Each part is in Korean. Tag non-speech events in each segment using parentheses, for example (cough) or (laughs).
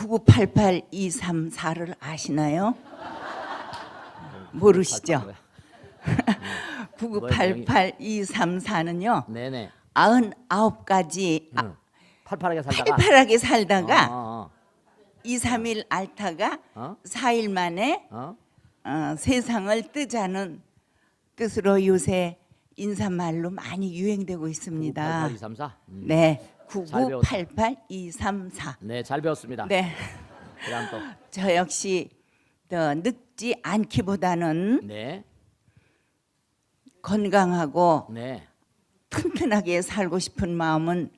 9988-234를 아시나요? 모르시죠? (laughs) 9988-234는요. 네네. 99가지 아, 응. 팔팔하게 살다가. 팔팔하게 살다가 어, 2, 3일 앓다가 어? 4일 만에 어? 어, 세상을 뜨자는 뜻으로 요새 인사말로 많이 유행되고 있습니다. 88, 2, 3, 4. 음. 네. 잘 배웠다. 9988234. 네, 잘 배웠습니다. 네. 그다음 또. 저 역시 더 늙지 않기보다는 네. 건강하고 네. 튼튼하게 살고 싶은 마음은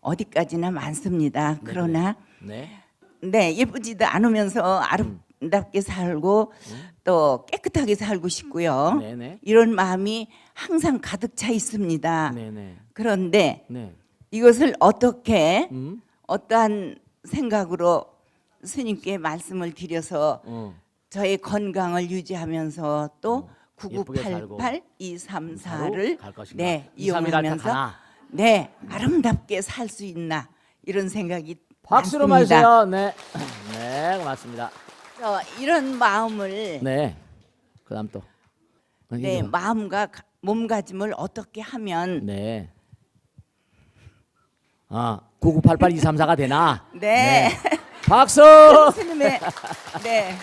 어디까지나 많습니다. 그러나 네. 네 예쁘지도 않으면서 아름답게 살고 또 깨끗하게 살고 싶고요. 네, 네. 이런 마음이 항상 가득 차 있습니다. 네, 네. 그런데 네. 이것을 어떻게 음? 어떠한 생각으로 스님께 말씀을 드려서 어. 저의 건강을 유지하면서 또 예쁘게 살고 9988 234를 갈 것인가? 네, 2, 3일 할때 이용하면서? 네, 아름답게 살 수 있나 이런 생각이 박수로 많습니다. 맞으세요. 네. (clears throat) 네, 고맙습니다. 저 이런 마음을 네. 그다음 또. 어, 네. 마음과 가- 몸가짐을 어떻게 하면 네. 아, 9988-234가 되나? 네, 박수! 스님의 네,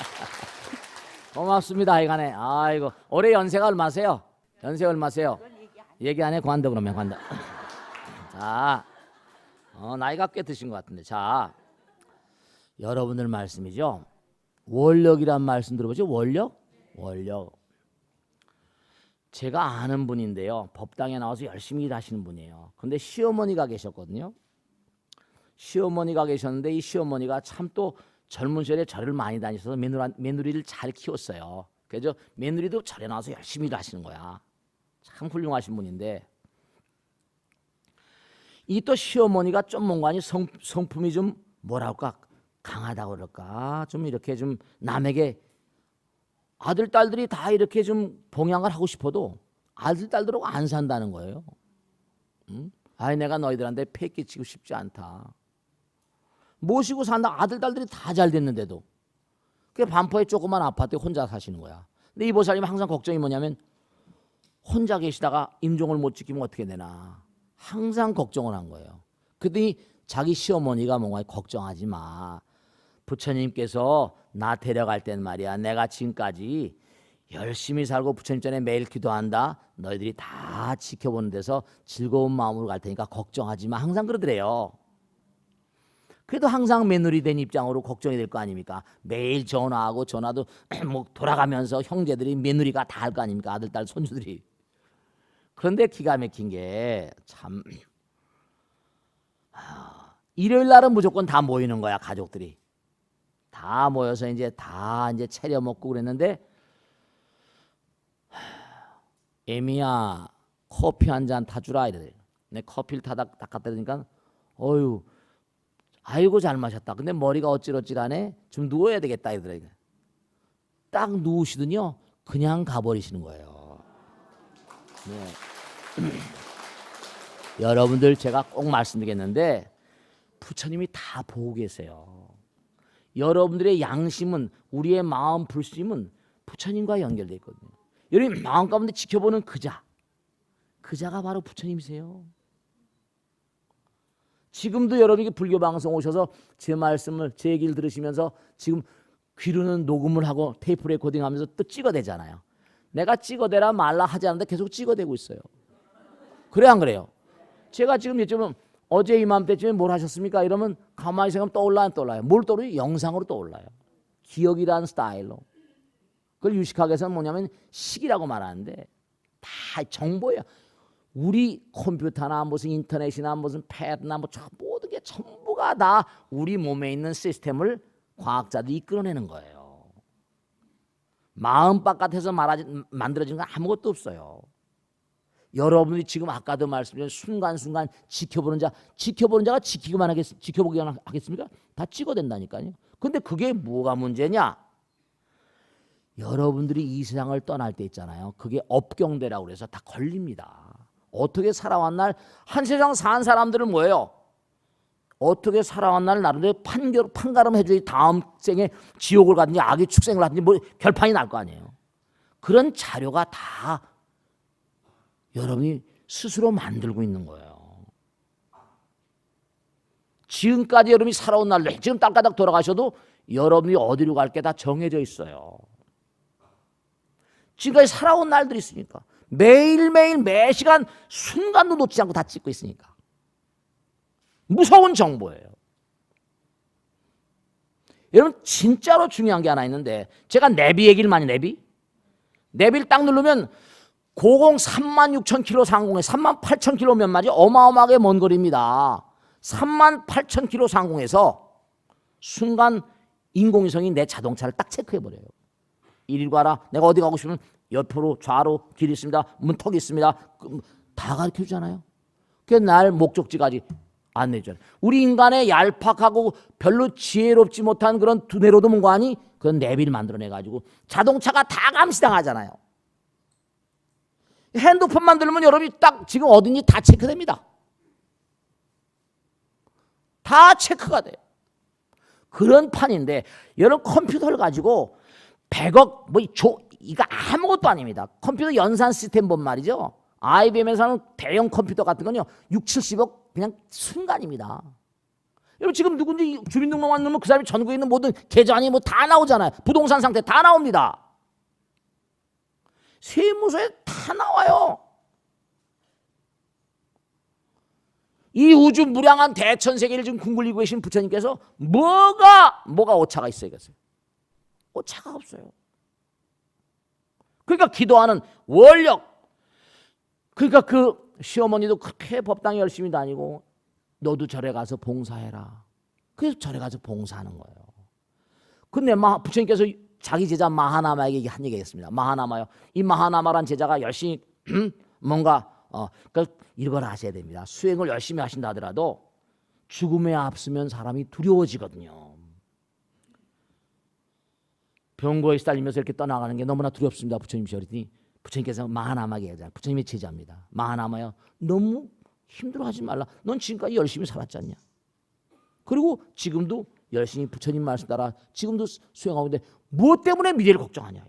고맙습니다. 하여간에. 아이고. 올해 연세가 얼마세요? 연세 얼마세요? 얘기 안 해. 관둬 그러면 관둬. 자. 어, 나이가 꽤 드신 것 같은데. 자. 여러분들 말씀이죠. 원력이란 말씀 들어보죠? 원력? 원력. 제가 아는 분인데요. 법당에 나와서 열심히 일하시는 분이에요. 근데 시어머니가 계셨거든요. 시어머니가 계셨는데 이 시어머니가 참 또 젊은 시절에 절을 많이 다니셔서 며느리, 며느리를 잘 키웠어요. 그래서 며느리도 절에 나와서 열심히 일하시는 거야. 참 훌륭하신 분인데 이 또 시어머니가 좀 뭔가니 성, 성품이 좀 뭐랄까 강하다고 그럴까 좀 이렇게 좀 남에게 아들 딸들이 다 이렇게 좀 봉양을 하고 싶어도 아들 딸들하고 안 산다는 거예요. 응? 아이 내가 너희들한테 패 끼치고 싶지 않다. 모시고 산다 아들 딸들이 다 잘 됐는데도 그 반포에 조그만 아파트에 혼자 사시는 거야. 근데 이 보살님 항상 걱정이 뭐냐면 혼자 계시다가 임종을 못 지키면 어떻게 되나 항상 걱정을 한 거예요. 그랬더니 자기 시어머니가 뭔가 걱정하지 마. 부처님께서 나 데려갈 땐 말이야. 내가 지금까지 열심히 살고 부처님 전에 매일 기도한다. 너희들이 다 지켜보는 데서 즐거운 마음으로 갈 테니까 걱정하지 마. 항상 그러더래요. 그래도 항상 며느리 된 입장으로 걱정이 될 거 아닙니까? 매일 전화하고 전화도 (clears throat) 뭐 돌아가면서 형제들이 며느리가 다 할 거 아닙니까? 아들, 딸, 손주들이. 그런데 기가 막힌 게 참 (clears throat) 일요일 날은 무조건 다 모이는 거야 가족들이 다 모여서 이제 다 이제 차려 먹고 그랬는데 하, 에미야 커피 한 잔 타주라 이래. 내 커피를 타다 딱 갖다 대니까 어유 아이고 잘 마셨다. 근데 머리가 어찌러찌하네. 좀 누워야 되겠다 이더라. 딱 누우시더니요 그냥 가버리시는 거예요. 네. (clears throat) 여러분들 제가 꼭 말씀드리겠는데 부처님이 다 보고 계세요. 여러분들의 양심은 우리의 마음 불심은 부처님과 연결돼 있거든요. 여러분 마음 가운데 지켜보는 그자, 그자가 바로 부처님이세요. 지금도 여러분이 불교 방송 오셔서 제 말씀을 제 얘기를 들으시면서 지금 귀로는 녹음을 하고 테이프 레코딩하면서 또 찍어대잖아요. 내가 찍어대라 말라 하지 않는데 계속 찍어대고 있어요. 그래 안 그래요? 제가 지금 요즘은 어제 이맘때쯤에 뭘 하셨습니까? 이러면 가만히 생각하면 떠올라 안 떠올라요? 뭘 떠올라요? 영상으로 떠올라요. 기억이라는 스타일로. 그걸 유식하게 해서는 뭐냐면 시기라고 말하는데 다 정보예요. 우리 컴퓨터나 무슨 인터넷이나 무슨 패드나 뭐 저- 모든 게 전부가 다 우리 몸에 있는 시스템을 과학자들이 이끌어내는 거예요. 마음 바깥에서 말하지, 만들어진 건 아무것도 없어요. 여러분이 지금 아까도 말씀드린 순간순간 지켜보는 자, 지켜보는 자가 지키기만 하겠, 지켜보기만 하겠습니까? 다 찍어댄다니까요. 근데 그게 뭐가 문제냐? 여러분들이 이 세상을 떠날 때 있잖아요. 그게 업경대라고 그래서 다 걸립니다. 어떻게 살아왔날 한 세상 산 사람들은 뭐예요? 어떻게 날 나름대로 판결 판가름 해줘야 다음 생에 지옥을 가든지 악의 축생을 하든지 뭐 결판이 날 거 아니에요. 그런 자료가 다 여러분이 스스로 만들고 있는 거예요. 지금까지 여러분이 살아온 날로 지금 땅바닥 돌아가셔도 여러분이 어디로 갈 게 다 정해져 있어요. 지금까지 살아온 날들이 있으니까 매일매일 매시간 순간도 놓치지 않고 다 찍고 있으니까 무서운 정보예요. 여러분 진짜로 중요한 게 하나 있는데 제가 내비 얘기를 많이 내비 내비를 딱 누르면 고공 3만 6천 킬로 상공에 3만 8천 킬로 몇 마리 어마어마하게 먼 거리입니다. 3만 8천 킬로 상공에서 순간 인공위성이 내 자동차를 딱 체크해 버려요. 이리 가라. 내가 어디 가고 싶으면 옆으로 좌로 길 있습니다. 문턱이 있습니다. 그, 다 가르쳐 주잖아요. 그게 날 목적지까지 주잖아요. 우리 인간의 얄팍하고 별로 지혜롭지 못한 그런 두뇌로도 뭔가 하니 그런 내비를 만들어내 가지고 자동차가 다 감시당하잖아요. 핸드폰 만 들면 여러분이 딱 지금 어딘지 다 체크됩니다. 다 체크가 돼요. 그런 판인데 여러분 컴퓨터를 가지고 100억 뭐 조, 이거 아무것도 아닙니다. 컴퓨터 연산 시스템 본 말이죠. IBM에서는 대형 컴퓨터 같은 건요. 6, 70억 그냥 순간입니다. 여러분 지금 누군지 주민등록만 넣으면 그 사람이 전국에 있는 모든 계좌니 뭐 다 나오잖아요. 부동산 상태 다 나옵니다. 세무서에 다 나와요. 이 우주 무량한 대천 세계를 지금 궁굴리고 계신 부처님께서 뭐가 뭐가 오차가 있어야겠어요. 오차가 없어요. 그러니까 기도하는 원력. 그러니까 그 시어머니도 그렇게 법당에 열심히 다니고 너도 절에 가서 봉사해라. 그래서 절에 가서 봉사하는 거예요. 근데 마 부처님께서 자기 제자 마하나마에게 한 얘기했습니다. 마하나마요. 이 마하나마란 제자가 열심히 (clears throat) 뭔가 어, 그 이걸 아셔야 됩니다. 수행을 열심히 하신다 하더라도 죽음에 앞서면 사람이 두려워지거든요. 병거에 시달리면서 이렇게 떠나가는 게 너무나 두렵습니다. 부처님이 그랬더니 부처님께서 마하나마에게 얘기하잖아요. 부처님의 제자입니다. 마하나마요. 너무 힘들어하지 말라. 넌 지금까지 열심히 살았지 않냐? 그리고 지금도 열심히 부처님 말씀 따라 지금도 수- 수행하고 있는데 무엇 때문에 미래를 걱정하냐?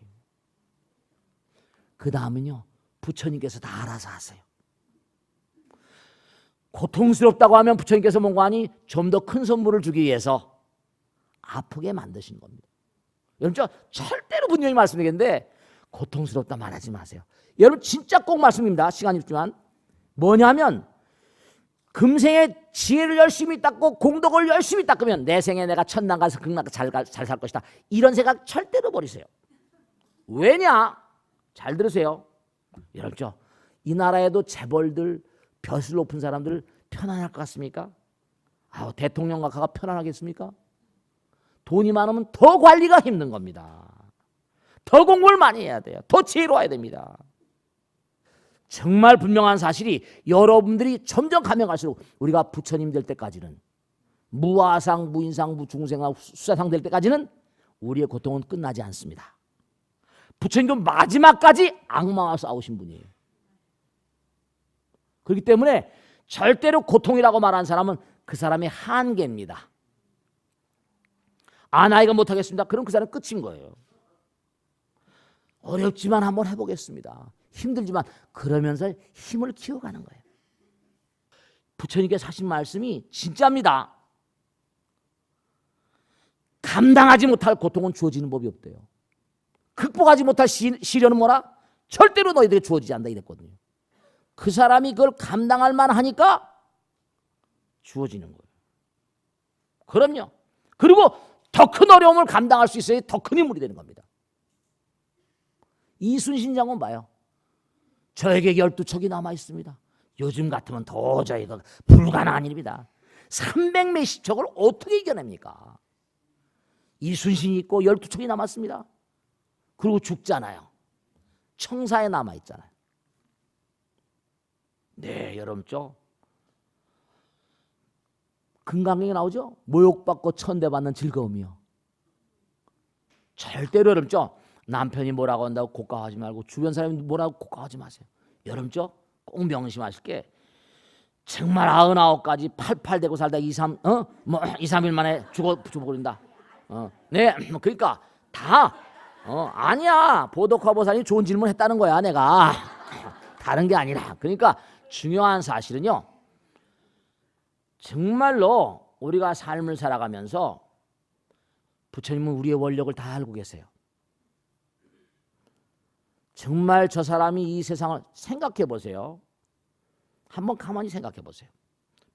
그 다음은요. 부처님께서 다 알아서 하세요. 고통스럽다고 하면 부처님께서 뭔가 하니 좀 더 큰 선물을 주기 위해서 아프게 만드신 겁니다. 여러분 저 절대로 분명히 말씀드리겠는데 고통스럽다 말하지 마세요. 여러분 진짜 꼭 말씀입니다. 시간이 없지만 뭐냐면 금생에 지혜를 열심히 닦고 공덕을 열심히 닦으면 내 생에 내가 천당 가서 극락 잘잘 살 것이다. 이런 생각 절대로 버리세요. 왜냐? 잘 들으세요. 여러분 저이 나라에도 재벌들 벼슬 높은 사람들 편안할 것 같습니까? 아, 대통령 각하가 편안하겠습니까? 돈이 많으면 더 관리가 힘든 겁니다. 더 공부를 많이 해야 돼요. 더 지혜로워야 됩니다. 정말 분명한 사실이 여러분들이 점점 가면 갈수록 우리가 부처님 될 때까지는 무아상, 무인상, 무중생상, 수사상 될 때까지는 우리의 고통은 끝나지 않습니다. 부처님도 마지막까지 악마와 싸우신 분이에요. 그렇기 때문에 절대로 고통이라고 말하는 사람은 그 사람의 한계입니다. 아, 나이가 못하겠습니다. 그럼 그 사람 끝인 거예요. 어렵지만 한번 해보겠습니다. 힘들지만 그러면서 힘을 키워가는 거예요. 부처님께서 하신 말씀이 진짜입니다. 감당하지 못할 고통은 주어지는 법이 없대요. 극복하지 못할 시, 시련은 뭐라? 절대로 너희들에게 주어지지 않는다 이랬거든요. 그 사람이 그걸 감당할 만하니까 주어지는 거예요. 그럼요. 그리고 더 큰 어려움을 감당할 수 있어야 더 큰 인물이 되는 겁니다. 이순신 장군 봐요. 저에게 열두 척이 남아 있습니다. 요즘 같으면 도저히 그 불가능한 일입니다. 300 몇십 척을 어떻게 이겨냅니까? 이순신이 있고 열두 척이 남았습니다. 그리고 죽잖아요. 청사에 남아 있잖아요. 네, 여러분 죠 금강경에 나오죠? 모욕받고 천대받는 즐거움이요. 절대로 여러분 죠 남편이 뭐라고 한다고 고가하지 말고 주변 사람이 뭐라고 고가하지 마세요. 여러분 죠꼭 명심하실 게 정말 아흔아홉까지 팔팔대고 살다 이삼 어뭐 이삼일 만에 죽어 죽어버린다. 어, 네, 뭐 (clears throat) 그러니까 다 어, 아니야 보도커버사님 좋은 질문 했다는 거야 내가 (clears throat) 다른 게 아니라 그러니까 중요한 사실은요. 정말로 우리가 삶을 살아가면서 부처님은 우리의 원력을 다 알고 계세요. 정말 저 사람이 이 세상을 생각해 보세요. 한번 가만히 생각해 보세요.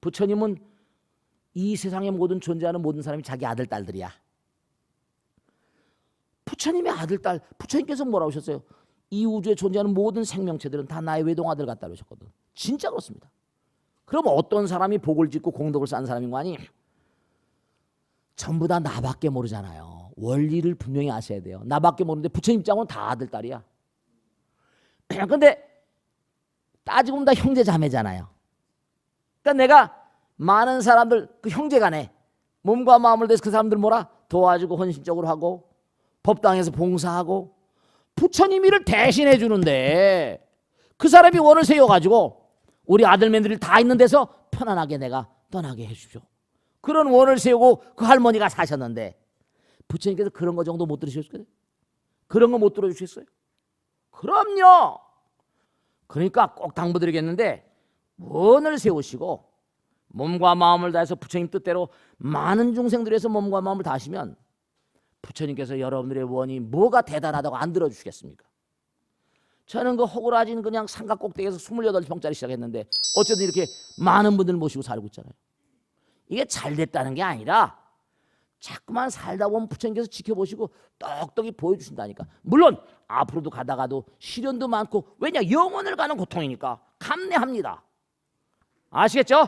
부처님은 이 세상에 모든 존재하는 모든 사람이 자기 아들 딸들이야. 부처님의 아들 딸 부처님께서 뭐라고 하셨어요? 이 우주에 존재하는 모든 생명체들은 다 나의 외동 아들 같다 그러셨거든. 진짜 그렇습니다. 그럼 어떤 사람이 복을 짓고 공덕을 쌓은 사람인 거 아니? 전부 다 나밖에 모르잖아요. 원리를 분명히 아셔야 돼요. 나밖에 모르는데 부처님 입장은 다 아들 딸이야. (clears throat) 근데 따지고 보면 다 형제 자매잖아요. 그러니까 내가 많은 사람들 그 형제 간에 몸과 마음을 대해서 그 사람들 뭐라 도와주고 헌신적으로 하고 법당에서 봉사하고 부처님 일을 대신해 주는데 그 사람이 원을 세워 가지고 우리 아들맨들이 다 있는 데서 편안하게 내가 떠나게 해 주십시오. 그런 원을 세우고 그 할머니가 사셨는데 부처님께서 그런 거 정도 못 들으셨어요? 그런 거 못 들어주셨어요? 그럼요. 그러니까 꼭 당부드리겠는데 원을 세우시고 몸과 마음을 다해서 부처님 뜻대로 많은 중생들 위해서 몸과 마음을 다하시면 부처님께서 여러분들의 원이 뭐가 대단하다고 안 들어주시겠습니까? 저는 그 호구라진 그냥 산각 꼭대기에서 28평짜리 시작했는데 어쨌든 이렇게 많은 분들 모시고 살고 있잖아요. 이게 잘 됐다는 게 아니라 자꾸만 살다 보면 부처님께서 지켜보시고 똑똑히 보여주신다니까. 물론 앞으로도 가다가도 시련도 많고 왜냐 영혼을 가는 고통이니까 감내합니다. 아시겠죠?